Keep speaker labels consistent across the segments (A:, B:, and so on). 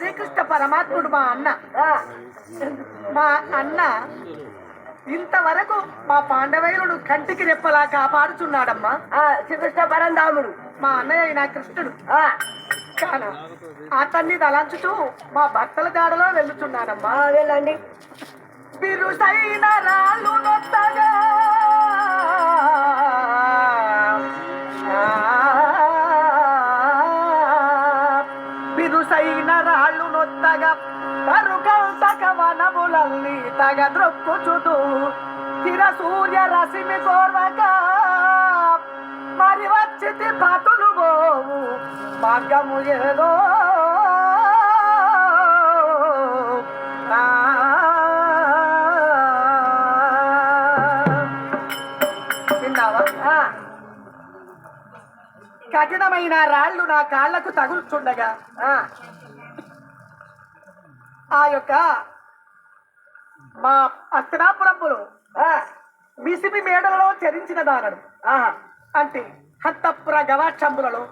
A: శ్రీకృష్ణ పరమాత్ముడు మా అన్న. మా అన్న ఇంతవరకు మా పాండవైరుడు కంటికి రెప్పలా కాపాడుచున్నాడమ్మా.
B: ఆ, శ్రీకృష్ణ పరంధాముడు.
A: మా అన్నయ్య అయిన కృష్ణుడు. కాన అతన్ని తలంచుతూ మా భర్తల దాడలో వెళ్ళుచున్నానమ్మా.
B: వెళ్ళండి.
A: బిరుసైన రాళ్ళు నొత్తగా తగ నొత్తగా వనములల్లి తగ ద్రొక్కుచుతూ తిర సూర్య రసిమి కోర్వక మరి వచ్చితి పతులు పోవు మార్గము ఏదో. కఠినమైన రాళ్ళు నా కాళ్ళకు తగులుచుండగా
B: ఆ,
A: యొక్క మా అస్తనాపురంలో
B: మిసిపి
A: మిసిమి మేడలలో చరించిన
B: దానడు
A: అంటే హత్తపుర గవాక్షంబులలో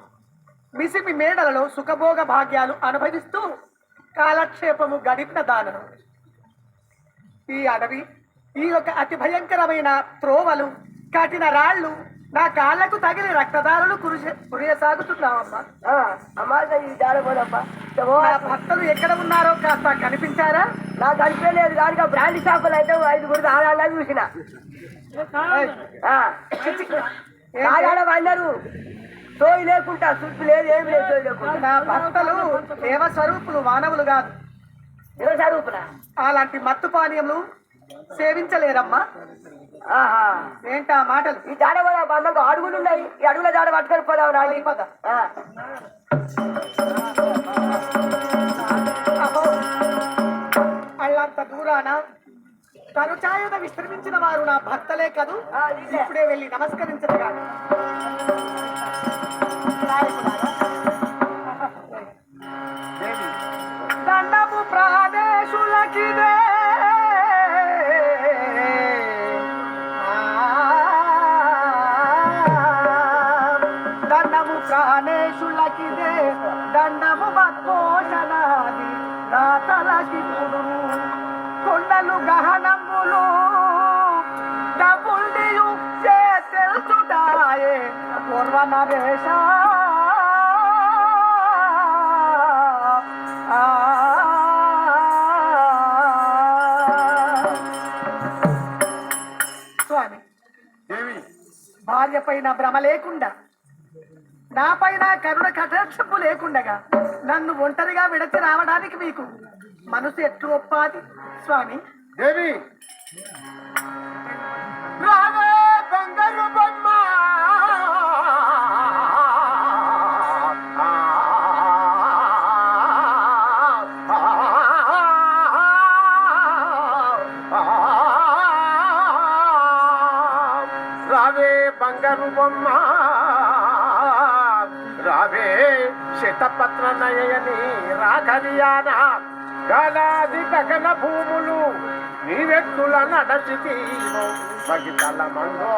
A: మిసిమి మేడలలో సుఖభోగ భాగ్యాలు అనుభవిస్తూ కాలక్షేపము గడిపిన దానడు ఈ అడవి ఈ యొక్క అతి భయంకరమైన త్రోవలు కఠిన రాళ్ళు నా కాళ్ళకు తగిలి రక్తదారులు కురియసాగుతున్నావమ్మా. నా భర్తలు ఎక్కడ ఉన్నారో కాస్త కనిపించారా?
B: నాకు అనిపించలేదు కానీ బ్రాండ్ షాపులు అయితే ఐదుగురు ఆడాలా చూసిన. ఆడాడ అందరు సోయి లేకుండా సుట్టు లేదు ఏమి లేదు సోయి లేకుండా.
A: నా భర్తలు దేవ స్వరూపులు మానవులు కాదు.
B: రూపున
A: అలాంటి మత్తు పానీయములు సేవించలేరమ్మా. ఏంటా మాటలు?
B: ఈ జాడ పోదా బంధంగా అడుగులు ఉన్నాయి. ఈ అడుగుల జాడ పట్టుకొని పోదాం
A: అహో. అళ్ళంత దూరాన? తను ఛాయద విశ్రమించిన వారు నా భర్తలే కదూ. ఇప్పుడే వెళ్ళి నమస్కరించదుగా దండము ప్రాదేశులకిదే దండము ప్రాణేశులకిదే దండము మత్పోషణాది దాతలకి కొండలు గహనములు డబుల్డియు తెలుసుడాయే పూర్వ స్వామి భార్య పైన భ్రమ లేకుండా నా పైన కరుణ కటాక్షపు లేకుండగా నన్ను ఒంటరిగా విడచి రావడానికి మీకు మనసు ఎట్లు ఒప్పాది స్వామి?
C: దేవి! రావే బంగారు బొమ్మ! రావే బంగారు బొమ్మ! శతపత్ర నయని రాఘరియానా గలాది గగన భూములు నీవెత్తుల నడచితి మగితల మంగో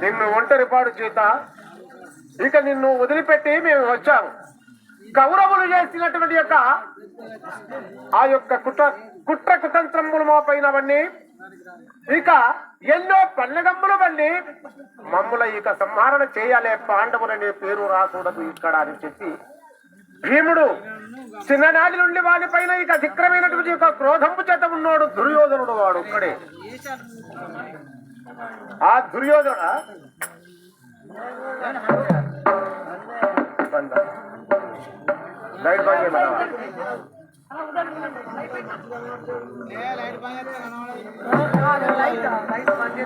C: నిన్ను ఒంటరి పాడు చేత ఇక నిన్ను వదిలిపెట్టి మేము వచ్చాము కౌరవులు చేసినటువంటి యొక్క ఆ యొక్క కుట్ర కుట్ర కుతంత్రములు మా పైనవన్నీ ఇక ఎన్నో పల్లెగమ్ములు బండి మమ్ముల ఇక సంహరణ చేయాలే పాండవులనే పేరు రాకూడదు ఇక్కడ అని చెప్పి భీముడు చిన్ననాటి నుండి వాడి పైన ఇక ధిక్రమైనటువంటి యొక్క క్రోధంపు చేత ఉన్నాడు దుర్యోధనుడు వాడు ఒక్కడే. ಆ ದುರ್ಯೋಧನ ಬಂದ ಲೈಟ್ ಬಾಗಿ
A: ಬರವ ಲೈಟ್ ಬಾಗಿ ಲೈಟ್ ಬಾಗಿ